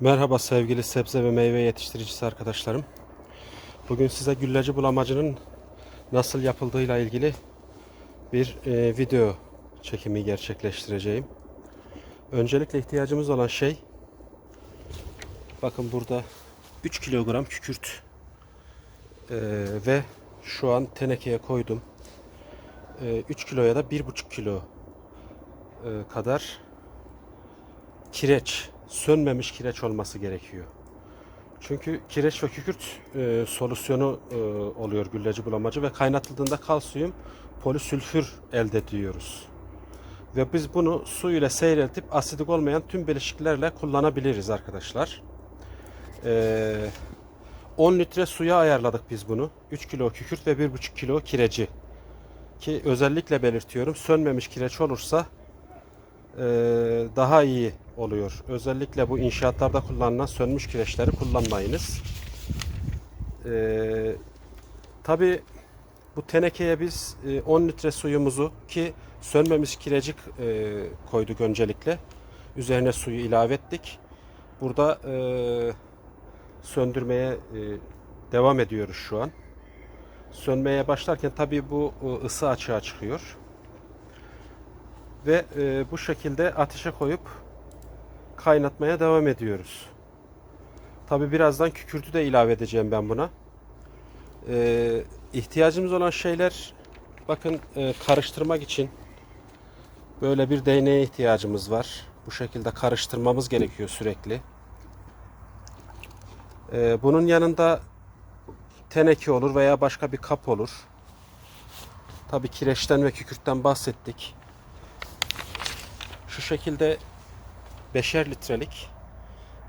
Merhaba sevgili sebze ve meyve yetiştiricisi arkadaşlarım. Bugün size gülleci bulamacının nasıl yapıldığıyla ilgili bir e, video çekimi gerçekleştireceğim. Öncelikle ihtiyacımız olan şey bakın burada 3 kilogram kükürt E, ve şu an tenekeye koydum. E, 3 kiloya da 1,5 kilo e, kadar kireç, sönmemiş kireç olması gerekiyor. Çünkü kireç ve kükürt e, solüsyonu e, oluyor gülleci bulamacı ve kaynatıldığında kalsiyum polisülfür elde ediyoruz. Ve biz bunu su ile seyreltip asidik olmayan tüm bileşiklerle kullanabiliriz arkadaşlar. E, 10 litre suya ayarladık biz bunu. 3 kilo kükürt ve 1,5 kilo kireci. Ki özellikle belirtiyorum sönmemiş kireç olursa daha iyi oluyor. Özellikle bu inşaatlarda kullanılan sönmüş kireçleri kullanmayınız. E, Tabi bu tenekeye biz e, 10 litre suyumuzu ki sönmemiş kirecik e, koyduk öncelikle. Üzerine suyu ilave ettik. Burada e, söndürmeye e, devam ediyoruz şu an. Sönmeye başlarken tabi bu e, ısı açığa çıkıyor ve e, bu şekilde ateşe koyup kaynatmaya devam ediyoruz. Tabi birazdan kükürtü de ilave edeceğim ben buna. E, ihtiyacımız olan şeyler bakın e, karıştırmak için böyle bir değneğe ihtiyacımız var. Bu şekilde karıştırmamız gerekiyor sürekli. E, bunun yanında teneke olur veya başka bir kap olur. Tabi kireçten ve kükürtten bahsettik. Şu şekilde beşer litrelik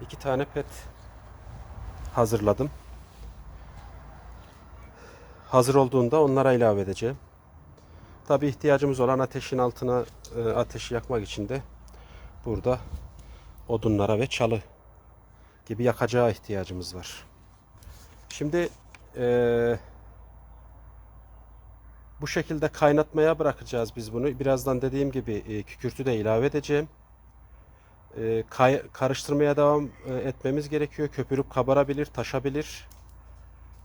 iki tane pet hazırladım. Hazır olduğunda onlara ilave edeceğim. Tabi ihtiyacımız olan ateşin altına e, ateşi yakmak için de burada odunlara ve çalı gibi yakacağı ihtiyacımız var. Şimdi e, bu şekilde kaynatmaya bırakacağız biz bunu. Birazdan dediğim gibi e, kükürtü de ilave edeceğim. E, kay- karıştırmaya devam e, etmemiz gerekiyor. Köpürüp kabarabilir, taşabilir.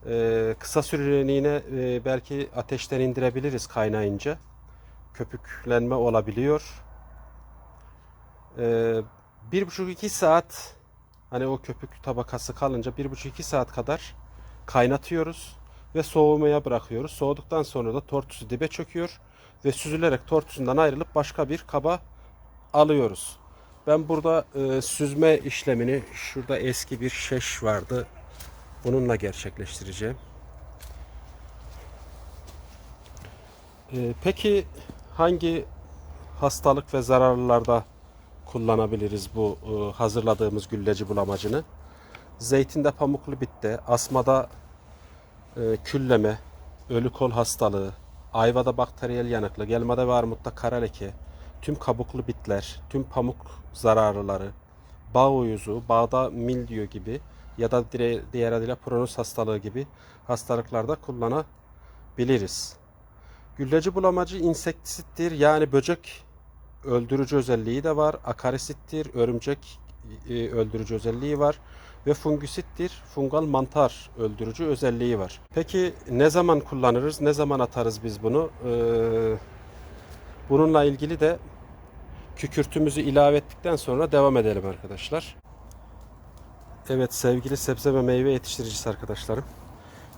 E, kısa süreliğine e, belki ateşten indirebiliriz kaynayınca. Köpüklenme olabiliyor. E, bir buçuk iki saat hani o köpük tabakası kalınca bir buçuk iki saat kadar kaynatıyoruz ve soğumaya bırakıyoruz. Soğuduktan sonra da tortusu dibe çöküyor ve süzülerek tortusundan ayrılıp başka bir kaba alıyoruz. Ben burada e, süzme işlemini şurada eski bir şeş vardı. Bununla gerçekleştireceğim. E, peki hangi hastalık ve zararlılarda kullanabiliriz bu e, hazırladığımız gülleci bulamacını? Zeytinde pamuklu bitte, asmada e, külleme, ölü kol hastalığı, ayvada bakteriyel yanıklık, elmada ve armutta kara leke, tüm kabuklu bitler, tüm pamuk zararlıları, bağ uyuzu, bağda mildiyo gibi ya da diğer adıyla pronus hastalığı gibi hastalıklarda kullanabiliriz. Gülleci bulamacı insektisittir yani böcek öldürücü özelliği de var. Akarisittir, örümcek e, öldürücü özelliği var ve fungüsittir, fungal mantar öldürücü özelliği var. Peki ne zaman kullanırız, ne zaman atarız biz bunu? Ee, bununla ilgili de kükürtümüzü ilave ettikten sonra devam edelim arkadaşlar. Evet sevgili sebze ve meyve yetiştiricisi arkadaşlarım.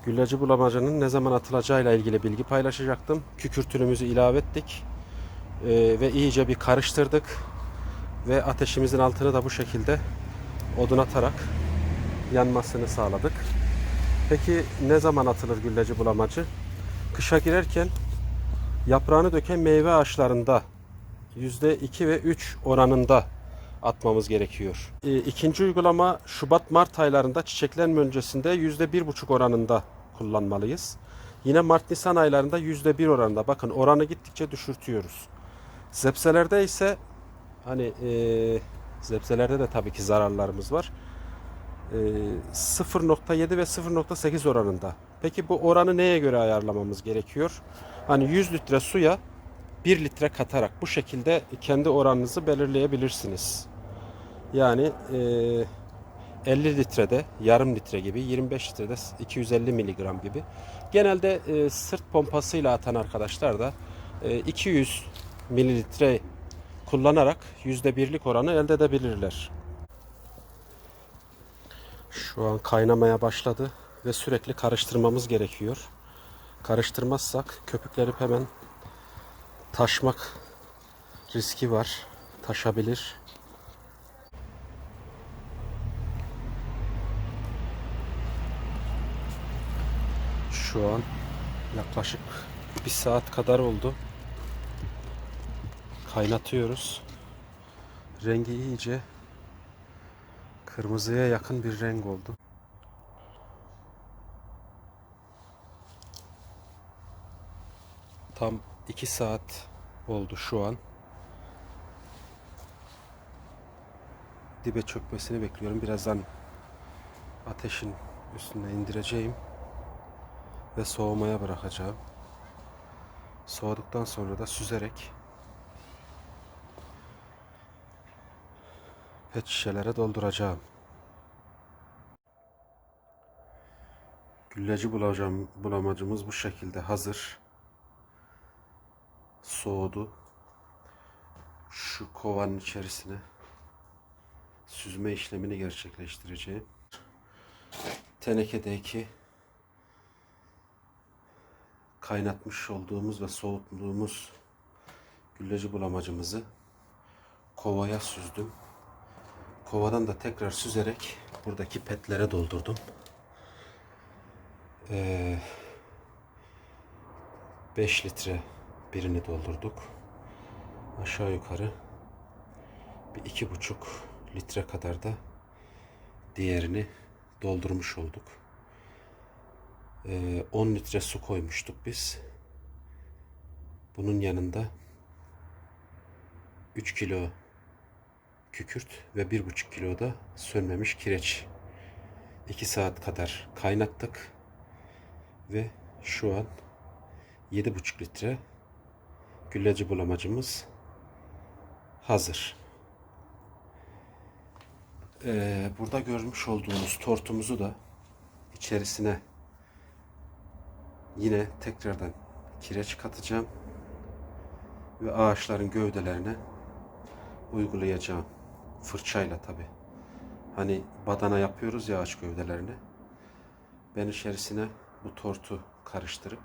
Gülleci bulamacının ne zaman atılacağıyla ilgili bilgi paylaşacaktım. Kükürtünümüzü ilave ettik. Ee, ve iyice bir karıştırdık. Ve ateşimizin altını da bu şekilde odun atarak yanmasını sağladık. Peki ne zaman atılır gülleci bulamacı? Kışa girerken yaprağını döken meyve ağaçlarında %2 ve 3 oranında atmamız gerekiyor. E, İkinci uygulama Şubat-Mart aylarında çiçeklenme öncesinde %1,5 oranında kullanmalıyız. Yine Mart-Nisan aylarında %1 oranında. Bakın oranı gittikçe düşürtüyoruz. Zepselerde ise hani e, zepselerde de tabii ki zararlarımız var. E, 0.7 ve 0.8 oranında. Peki bu oranı neye göre ayarlamamız gerekiyor? Hani 100 litre suya 1 litre katarak bu şekilde kendi oranınızı belirleyebilirsiniz. Yani e, 50 litrede yarım litre gibi, 25 litrede 250 miligram gibi. Genelde e, sırt pompasıyla atan arkadaşlar da e, 200 mililitre kullanarak %1'lik oranı elde edebilirler. Şu an kaynamaya başladı ve sürekli karıştırmamız gerekiyor. Karıştırmazsak köpükleri hemen taşmak riski var. Taşabilir. Şu an yaklaşık bir saat kadar oldu. Kaynatıyoruz. Rengi iyice kırmızıya yakın bir renk oldu. Tam 2 saat oldu şu an. Dibe çökmesini bekliyorum. Birazdan ateşin üstüne indireceğim ve soğumaya bırakacağım. Soğuduktan sonra da süzerek pet şişelere dolduracağım. Gülleci bulacağım, bulamacımız bu şekilde hazır. Soğudu. Şu kovanın içerisine süzme işlemini gerçekleştireceğim. Tenekedeki kaynatmış olduğumuz ve soğuttuğumuz gülleci bulamacımızı kovaya süzdüm. Kovadan da tekrar süzerek buradaki petlere doldurdum. Ee, 5 litre birini doldurduk. Aşağı yukarı bir iki buçuk litre kadar da diğerini doldurmuş olduk. Ee, 10 litre su koymuştuk biz. Bunun yanında 3 kilo kükürt ve 1,5 kilo da sönmemiş kireç. 2 saat kadar kaynattık ve şu an 7,5 litre gülleci bulamacımız hazır. Ee, burada görmüş olduğunuz tortumuzu da içerisine yine tekrardan kireç katacağım ve ağaçların gövdelerine uygulayacağım. Fırçayla tabi. Hani badana yapıyoruz ya ağaç gövdelerini. Ben içerisine bu tortu karıştırıp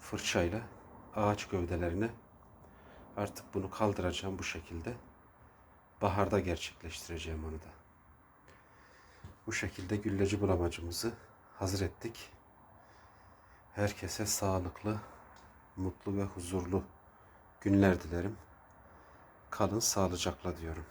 fırçayla ağaç gövdelerine artık bunu kaldıracağım bu şekilde. Baharda gerçekleştireceğim onu da. Bu şekilde gülleci bulamacımızı hazır ettik. Herkese sağlıklı, mutlu ve huzurlu günler dilerim. Kalın sağlıcakla diyorum.